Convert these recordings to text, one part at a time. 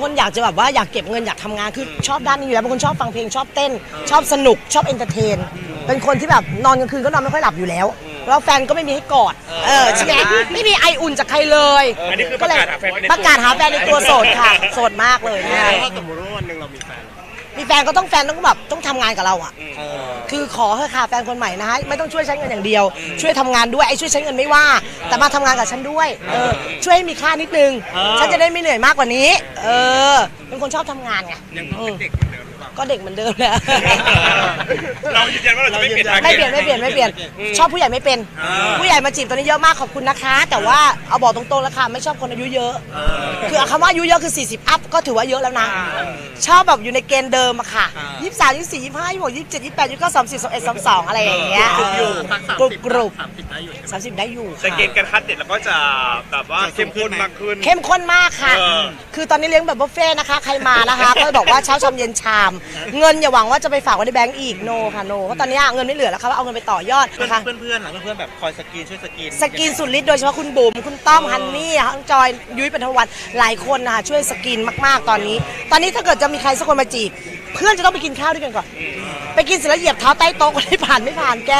คนอยากจะแบบว่าอยากเก็บเงินอยากทำงานคือชอบด้านนี้อยู่แล้วเป็นคนชอบฟังเพลงชอบเต้น ชอบสนุกชอบเอนเตอร์เทน เป็นคนที่แบบนอนกลางคืนก็นอนไม่ค่อยหลับอยู่แล้วแล้วแฟนก็ไม่มีให้กอดเออใช่ไหมไม่มีไออุ่นจากใครเลยอันนี้คือก็เลยประกาศหาแฟนไปในตัว ประกาศหาแฟนในตัวโสดค่ะโสดมากเลยนะ ถ้าสมมติว่าวันหนึ่งเรามีแฟน มีแฟนก็ต้องแฟนต้องแบบต้องทำงานกับเราอะคือขอเถอะค่ะแฟนคนใหม่นะฮะไม่ต้องช่วยใช้เงินอย่างเดียว ช่วยทำงานด้วยไอ้ช่วยใช้เงินไม่ว่า แต่มาทำงานกับฉันด้วย เออ ช่วยให้มีค่านิดนึงฉันจะได้ไม่เหนื่อยมากกว่านี้ เออ เป็นคนชอบทำงานไงยังต้องเป็นเด็กเหมือนเดิมหรือเปล่า ก็เด็กเหมือนเดิมแหละ เรายืนยันว่าเราจะไม่เปลี่ยนไม่เปลี่ยนไม่เปลี่ยนไม่เปลี่ยนชอบผู้ใหญ่ไม่เป็นผู้ใหญ่มาจีบตอนนี้เยอะมากขอบคุณนะคะ แต่ว่าเอาบอกตรงๆแล้วค่ะไม่ชอบคนอายุเยอะ คือคำว่าอายุเยอะคือ 40 อัพก็ถือว่าเยอะแล้วนะ ชอบแบบอยู่ในเกณฑ์เดิมอะค่ะยี่สิบสามยี่สิบสี่ยี่สิบห้ายี่สิบหกยี่สิบเจ็ดยี่สิบแปดยี่สิบเก้าสามสิบสองเอ็ดสามสองอะไรอย่างเงี้ยกรุบอยู่กรุบกรุบสามสิบได้อยู่สามสิบได้อยู่แต่ค่ะเกณฑ์การคัดเด็ดแล้วก็จะแบบว่าเข้มข้นมากขึ้น เข้มข้นมากค่ะเออคือตอนนี้เลี้ยงแบบบุฟเฟ่ต์นะคะ ใครมานะคะ ก็บอกว่าเช้าชามเย็นชาม เงินอย่าหวังว่าจะไปฝากไว้ในแบงก์อีกโนค่ะโนเพราะตอนนี้เงินไม่เหลือแล้วค่ะว่าเอาเงินไปต่อยอดเพื่อนนะคะเพื่อนเพื่อนหลังเพื่อนแบบคอยสกรีนช่วยสกรีนสกินสุดฤทธิ์โดยเฉพาะคุณบุ๋มคุณต้อมฮันนี่ค่ะคุณจอยยุ้ยปัทวันหลายคนนะคะช่วยสกินมากๆตอนนี้ ตอนนี้ถ้าเกิดจะมีใครสักคนมาจีบ เพื่อนจะต้องไปกินข้าวด้วยกันก่อน ไปกินเสร็จแล้วเหยียบเท้าใต้โต๊ะก็ได้ผ่านไม่ผ่านแก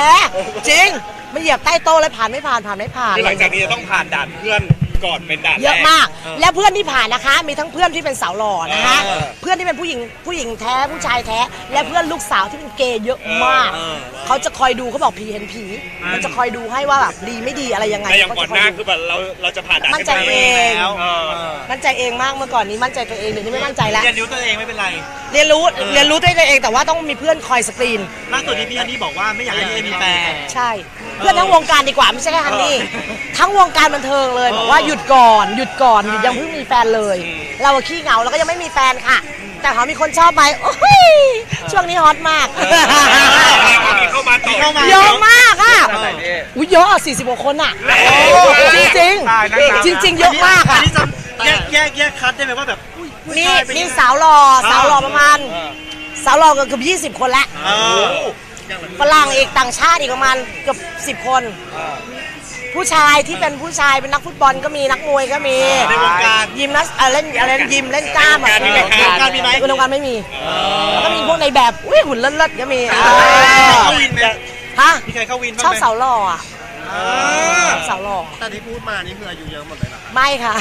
จริง ไม่เหยียบใต้โต๊ะเลยผ่านไม่ผ่านผ่านไม่ผ่าน คือหลังจากนี้จะต้องผ่านด่านเพื่อน ก่อนเป็นด่านแร เยอะมาก แล้วเพื่อนที่ผ่านนะคะ มีทั้งเพื่อนที่เป็นสาวหล่อนะคะ เออเพื่อนที่เป็นผู้หญิงผู้หญิงแท้ผู้ชายแท้ และเพื่อนลูกสาวที่เป็นเกย์เยอะมากเขาจะคอยดูเขาบอกผีเห็นผี มันจะคอยดูให้ว่าแบบดีไม่ดีอะไรยังไงแต่อย่างเขาก่อจะนคหอยน้าดูคือแบบเราเราจะผ่านด่านมั่นใจกัไปเองแล้วเออมั่นใจเองมากเมื่อก่อนนี้มั่นใจตัวเองเดี๋ยวนี้ไม่มั่นใจแล้ว เรียนรู้ตัวเองไม่เป็นไร เรียนรู้เรียนรู้ด้วยตัวเองแต่ว่าต้องมีเพื่อนคอยสกรีน ล่าสุดที่พี่ฮันนี่บอกว่าไม่อยากให้พี่เอมีแฟนใช่ เพื่อนทั้งวงการดีกว่าไม่ใช่แค่ฮันนี่ทั้งวงการบันเทิงเลยบอกว่าหยุดก่อนหยุดก่อนหยุดยังเพิ่งมีแฟนเลย เราอะขี้เหงาเราก็ยังไม่มีแฟนค่ะ แต่เขามีคนชอบไหมโอ้ยช่วงนี้ฮอตมากมีเข้ามาต่อมีเข้ามาเยอะมากอะเท่าไหร่พี่อุ้ยเยอะอะสี่สิบกว่าคนอะโอ้จริงจริงตายนักนับจริงจริงๆ เยอะมากอันอะนี้จะแยกแยกแยกคัดได้ไหมว่าแบบอุ้ยผู้นี่ชายเป็นนี่สาวหล่อสาวหล่อประมาณ สาวหล่อเกือบยี่สิบคนแล้วเออ ฝรั่งอีกต่างชาติอีกประมาณเกือบสิบคน ผู้ชายที่เป็นผู้ชายเป็นนักฟุตบอลก็มีนักมวยก็มีในวงการยิมนัสเอ่อเล่นอะไรนะยิมเล่นกล้ามอะในวงการในวงการมีไหมในวงการไม่มีแล้วก็มีพวกในแบบอุ้ยหุ่นเลิศๆก็มีเข้าวินไหมฮะมีใครเข้าวินบ้างชอบไหม สาวหล่ออะอ่าชอบ สาวหล่อแต่ที่พูดมานี่คืออายุเยอะหมดเลยนะไม่ค่ะ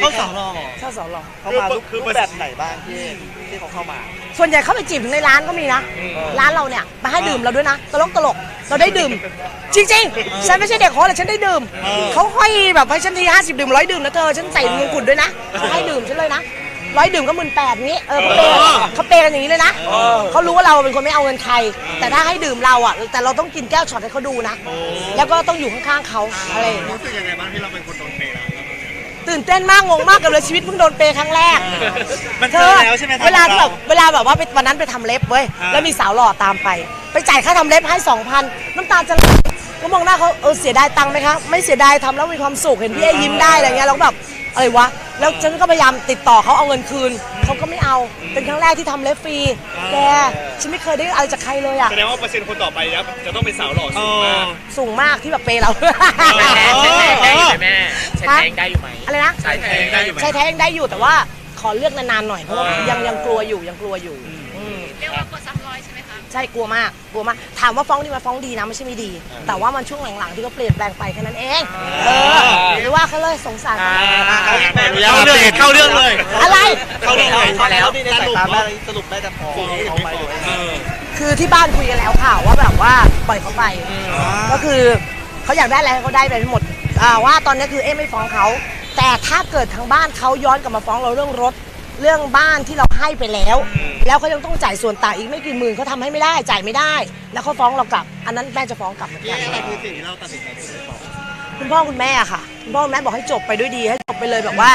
เข้าสองรอบชอบสาวหล่อเขามารูปคือแบบไหนบ้างที่ที่เขาเข้ามา ส่วนใหญ่เข้าไปจีบถึงในร้านก็มีนะ ร้านเราเนี่ยมาให้ดื่มเราด้วยนะตลกตลกๆเราได้ดื่ม จริงๆฉันไม่ใช่เด็กโค้ชแต่ฉันได้ดื่มเขาให้แบบให้ฉันทีห้าสิบดื่มร้อยดื่มนะเธอฉันใส่มงกุฎด้วยนะเขาให้ดื่มฉันเลยนะ ร้อยดื่มก็หมื่นแปดนี้เออเขาเปย์เขาเปย์กันอย่างนี้เลยนะเขารู้ว่าเราเป็นคนไม่เอาเงินใคร แต่ถ้าให้ดื่มเราอะ แต่เราต้องกินแก้วช็อตให้เขาดูนะ แล้วก็ต้องอยู่ข้างๆเขาอะไรอย่างเงี้ยรู้สึกยังไงบ้างที่เราเป็นคนโดนเปย์แล้วตื่นเต้นมากงงมากกับเลยชีวิตเพิ่งโดนเปย์ครั้งแรกมันเธเจออแล้วใช่ไหมเวลาที่แบบเวลาแบบว่าไปวันนั้นไปทำเล็บเว้ยอ่าแล้วมีสาวหล่อตามไป ไปจ่ายค่าทำเล็บให้สองพันน้ำตาจะไหลก็มองหน้าเขาเออเสียดายตังค์ไหมคะไม่เสียดายทำแล้วมีความสุขเห็นพี่เอยิ้มได้อะไรเงี้ยเราก็แบบ อะไรวะ แล้วฉันก็พยายามติดต่อเขาเอาเงินคืน เขาก็ไม่เอา เป็นครั้งแรกที่ทำเล็บฟรี แก ฉันไม่เคยได้อะไรจากใครเลยอะ แสดงว่าเปอร์เซ็นต์คนต่อไปแล้วจะต้องเป็นสาวหล่อเอสูงอมาก สูงมากที่แบบเปย์เราแม่ใช้แพงได้อยู่ไหมแม่ใช้แพงได้อยู่ไหมอะไรนะ ใช้แพงได้อยู่ไหม ใช้แท้ยังได้อยู่แต่ว่าขอเลือกนานๆหน่อยเพราะว่ายังยังกลัวอยู่ยังกลัวอยู่อืมเรียกว่ากลัวซ้ำร อยใช่ไหมคะใช่กลัวมากกลัวมาก ถามว่าฟ้องดีไหมฟ้องดีนะไม่ใช่ไม่ดี แต่ว่ามันช่วงหลังๆที่เขาเปลี่ยนแปลงไปแค่นั้นเอง เออหรือว่าเขาเลยสงสารเขาเข้าเรื่องเข้าเรื่องเลย อะไรเข้าเรื่องเลยเข้าแล้วสรุปว่าสรุปได้แต่พอเขาไปเลยคือที่บ้านคุยกันแล้วค่ะว่าแบบว่าปล่อยเขาไป ก็คือเขาอยากได้อะไรเขาได้ไปทั้งหมดอ่าว่าตอนนี้คือเอ๊ะไม่ฟ้องเขาแต่ถ้าเกิดทางบ้านเขาย้อนกลับมาฟ้องเราเรื่องรถเรื่องบ้านที่เราให้ไปแล้ว แล้วเขายังต้องจ่ายส่วนต่างอีกไม่กี่หมื่นเขาทำให้ไม่ได้จ่ายไม่ได้ แล้วเขาฟ้องเรากลับ อันนั้นแม่จะฟ้องกลับเหมือนนี่กัน อะไรคือสิ่งที่เราตัดสินใจที่จะฟ้องคุณพ่อคุณแม่อะค่ะคุณพ่อคุณแม่บอกให้จบไปด้วยดีให้จบไปเลยแบบว่า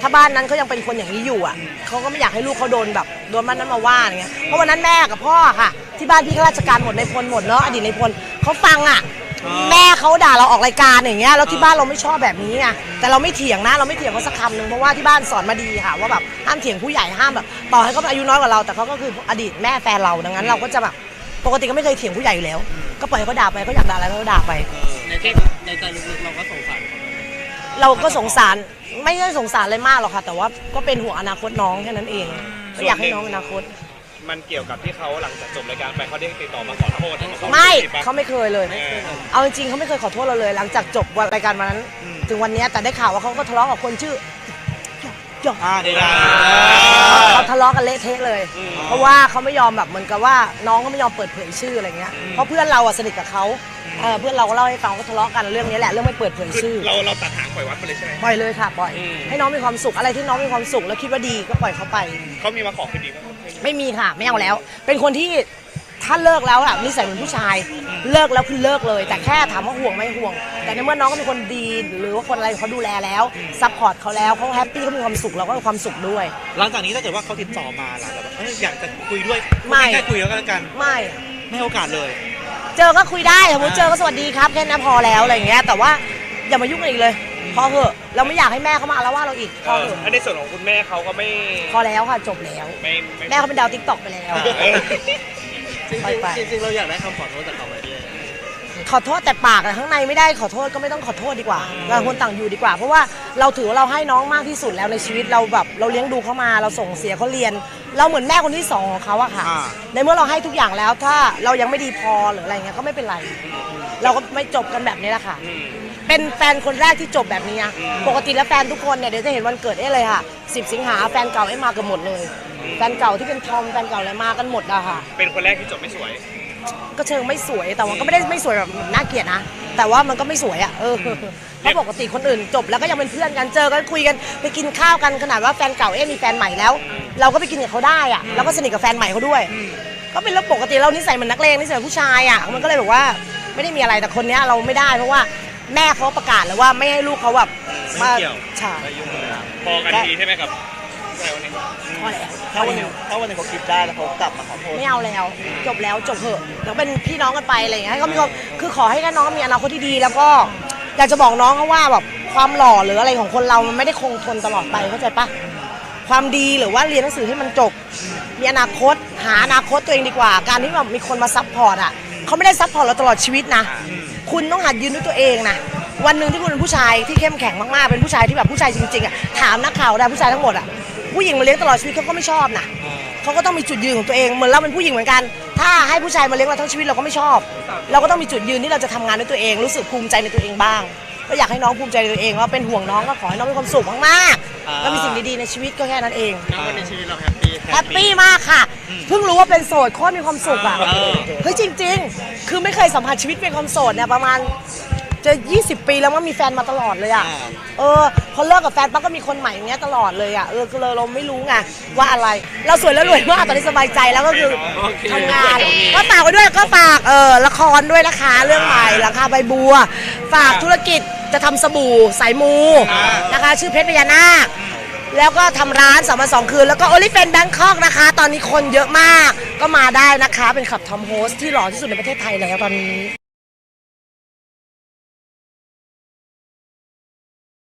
ถ้าบ้านนั้นเขายังเป็นคนอย่างนี้อยู่อะเขาก็ไม่อยากให้ลูกเขาโดนแบบโดนบ้านนั้นมาว่าอย่างเงี้ยเพราะวันนั้นแม่กับพ่ออะค่ะ ที่บ้านพี่ข้าราชการหมดในพลหมดเนาะอดีตในพลเขาฟังอะ แม่เขาด่าเราออกรายการอย่างเงี้ยแล้วที่บ้านเราไม่ชอบแบบนี้ไงแต่เราไม่เถียงนะเราไม่เถียงเขาสักคำหนึ่งเพราะว่าที่บ้านสอนมาดีค่ะว่าแบบห้ามเถียงผู้ใหญ่ห้ามแบบต่อให้เขาอายุน้อยกว่าเรา แต่เขาก็คืออดีตแม่แฟนเราดังนั้นเราก็จะแบบปกติก็ไม่เคยเถียงผู้ใหญ่อยู่แล้ว ก็ปล่อยให้เขาด่าไปเขาอยากด่าอะไรเขาก็ด่าไป ในใจในใจลึกๆเราก็สงสารเขาเราก็สงสารไม่ได้สงสารอะไรมากหรอกค่ะ แต่ว่าก็เป็นห่วงอนาคตน้องแค่นั้นเองก็อยากให้น้องมีอนาคต มันเกี่ยวกับที่เขาหลังจากจบรายการไปเขาได้ติดต่อมาขอโทษเขาไม่ผิดปะ เขาไม่เคยเลยเออเอาจริงๆเขาไม่เคยขอโทษเราเลย หลังจากจบรายการวันนั้นถึงวันเนี้ยแต่ได้ข่าวว่าเขาก็ทะเลาะกับคนชื่อหยอกอ่าได้ได้เขาทะเลาะกันเละเทะเลยเพราะว่าเขาไม่ยอมแบบเหมือนกับว่าน้องก็ไม่ยอมเปิดเผยชื่ออะไรเงี้ยเพราะเพื่อนเราอะสนิทกับเขาเออเพื่อนเราก็เล่าให้ฟังก็ทะเลาะกันเรื่องนี้แหละเรื่องไม่เปิดเผยคือชื่อ เราเราตัดหางปล่อยวัดไปเลยใช่ไหม ปล่อยเลยค่ะปล่อย อืม ให้น้องมีความสุขอะไรที่น้องมีความสุขแล้วคิดว่าดีก็ปล่อยเขาไป เขามีมาขอคืนดีไหม ไม่มีค่ะ ไม่เอาแล้ว เป็นคนที่ถ้าเลิกแล้วอะนิสัยเหมือนผู้ชาย เลิกแล้วคือเลิกเลย แต่แค่ถามว่าห่วงไหม่ห่วง แต่ในเมื่อน้องก็เป็นคนดีหรือว่าคนอะไรเขาดูแลแล้วซัพพอร์ตเขาแล้วเขาแฮปปี้เขามีความสุขเราก็มีความสุขด้วย หลังจากนี้ถ้าเกิดว่าเขาติดต่อมาล่ะแบบเอ้ยอยากจะคุยด้วยไม่แค่คุยแล้วกัน ไม่ไม่ให้โอกาสเลย เจอก็คุยได้สมมติเจอก็สวัสดีครับแค่นั้นพอแล้วอะไรอย่างเงี้ยแต่ว่าอย่ามายุ่งกันอีกเลยพอเหอะ เราไม่อยากให้แม่เขามาอาละว่าดเราอีกพเอออเหอะอันในส่วนของคุณแม่เขาก็ไม่พอแล้วค่ะจบแล้ว ไม่ไม่แม่เขาเป็นดาวติ๊กต็อกไปแล้ว เออจริงไปไปๆจริงๆเราอยากได้คำขอโทษจากเขาไหมพี่ขอโทษแต่ปากอะข้างในไม่ได้ขอโทษก็ไม่ต้องขอโทษดีกว่าต่างคนต่างอยู่ดีกว่า เพราะว่าเราถือว่าเราให้น้องมากที่สุดแล้วในชีวิตเราแบบเราเลี้ยงดูเขามาเราส่งเสียเขาเรียน เราเหมือนแม่คนที่สองของเขาอะค่ะอ่าในเมื่อเราให้ทุกอย่างแล้วถ้าเรายังไม่ดีพอหรืออะไรเงี้ยก็ไม่เป็นไร เราก็ไม่จบกันแบบนี้แหละค่ะ อืม เป็นแฟนคนแรกที่จบแบบนี้นะปกติแล้วแฟนทุกคนเนี่ยเดี๋ยวจะเห็นวันเกิดเอ๊เลยค่ะ 10 สิงหาแฟนเก่าเอ๊มากันหมดเลยแฟนเก่าที่เป็นทอมแฟนเก่าอะไรมากันหมดอะค่ะ เป็นคนแรกที่จบไม่สวย ก็เชิงไม่สวยแต่ว่าก็ไม่ได้ไม่สวยแบบน่าเกลียดนะแต่ว่ามันก็ไม่สวยอะเออเพราะปกติคนอื่นจบแล้วก็ยังเป็นเพื่อนกันเจอกันคุยกันไปกินข้าวกันขนาดว่าแฟนเก่าเอ๊มีแฟนใหม่แล้ว เราก็ไปกินกับเขาได้อะแล้วก็สนิทกับแฟนใหม่เขาด้วย ก็เป็นเรื่องปกติเรานิสัยเหมือนนักเลงนิสัยเหมือนผู้ชายอะมันก็เลยแบบว่าไม่ได้มีอะไรแต่คนเนี้ยเราไม่ได้เพราะว่า แม่เขาประกาศแล้วว่าไม่ให้ลูกเขาแบบมาไม่เกี่ยวใช่ไม่ยุ่งเลยนะพอกันทีใช่ไหมครับใช่วันนี้พอแล้ว ถ้าวันหนึงถ้าวันหนึงเขาคิดได้แล้วเขากลับมาขอโทษ ไม่เอาแล้ว จบแล้วจบเถอะเดี๋ยวเป็นพี่น้องกันไปอะไรอย่างเงี้ยให้เขามีความคือขอให้แค่น้องมีอนาคตที่ดี แล้วก็อยากจะบอกน้องเขาว่าแบบความหล่อหรืออะไรของคนเรามันไม่ได้คงทนตลอดไปเข้าใจปะความดีหรือว่าเรียนหนังสือให้มันจบ มีอนาคตหาอนาคตตัวเองดีกว่า การที่แบบมีคนมาซัพพอร์ตอะเขาไม่ได้ซัพพอร์ตเราตลอดชีวิตนะ คุณต้องหัดยืนด้วยตัวเองนะวันหนึ่งที่คุณเป็นผู้ชายที่เข้มแข็งมากๆเป็นผู้ชายที่แบบผู้ชายจริงๆอะถามนักข่าวได้ผู้ชายทั้งหมดอะผู้หญิงมาเลี้ยงตลอดชีวิตเขาก็ไม่ชอบนะเขาก็ต้องมีจุดยืนของตัวเองเหมือนเราเป็นผู้หญิงเหมือนกัน ถ้าให้ผู้ชายมาเลี้ยงเราทั้งชีวิตเราก็ไม่ชอบ เราก็ต้องมีจุดยืนที่เราจะทำงานด้วยตัวเอง รู้สึกภูมิใจในตัวเองบ้าง ก็อยากให้น้องภูมิใจในตัวเองว่าเป็นห่วงน้องก็ขอให้น้องมีความสุขมากๆแล้วมีสิ่งดีๆในชีวิตก็แค่นั้นเองณวันในชีวิตเราแฮปปี้ แฮปปี้มากค่ะเพิ่งรู้ว่าเป็นโสดโคตรมีความสุขอะเออ เฮ้ยจริง ๆ คือไม่เคยสัมผัสชีวิตเป็นความโสดเนี่ยประมาณ จะ 20 ปีแล้วมันมีแฟนมาตลอดเลยอะ เออ พอเลิกกับแฟนปั๊บก็มีคนใหม่อย่างเงี้ยตลอดเลยอะ เออคือเราเราไม่รู้ไงว่าอะไร เราสวยแล้วรวยมากตอนนี้สบายใจแล้วก็คือทำงาน ก็ฝากไว้ด้วยก็ฝากเออละครด้วยนะคะเรื่องใหม่หลังคาใบบัว ฝากธุรกิจจะทำสบู่สายมูนะคะ ชื่อเพชรพญานาคแล้วก็ทำร้านสามวันสองคืน แล้วก็โอลิเฟนแบงคอกนะคะ ตอนนี้คนเยอะมากก็มาได้นะคะ เป็นขับทอมโฮสที่หล่อที่สุดในประเทศไทยแล้วตอนนี้